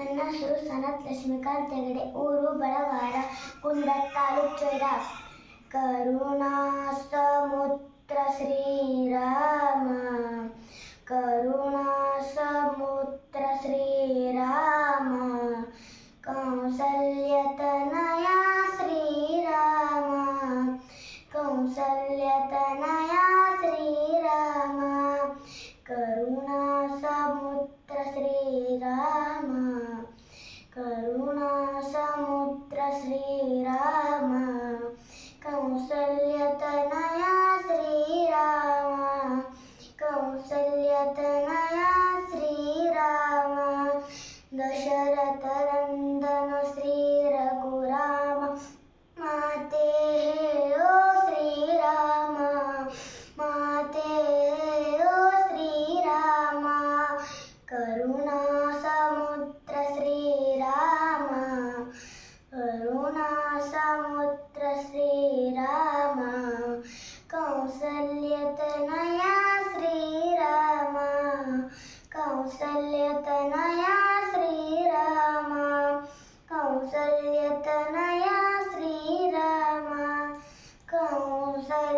ನನ್ನ ಹೆಸರು ಸನತ್ ಲಕ್ಷ್ಮೀಕಾಂತ್ ಹೆಗಡೆ, ಊರು ಬಳವಾಡ ಕುಂದ ತಾಲೂಕ್ ಕರುಣಾ ಸಮುದ್ರ ಶ್ರೀರಾಮ. ಕರುಣಾ ಸಮುದ್ರ ಶ್ರೀರಾಮ. ಕೌಸಲ್ಯತನಯ ಶ್ರೀರಾಮ. ಕೌಸಲ್ಯತನಯ ಶ್ರೀರಾಮ. मित्र श्रीराम कौसल्यतनया श्रीराम कौसल्यतनया కరుణా సముద్ర శ్రీరామ కౌసల్యతనయ శ్రీరామ కౌసల్యతనయ శ్రీరామ కౌసల్యతనయ శ్రీరామ కౌసల్యతన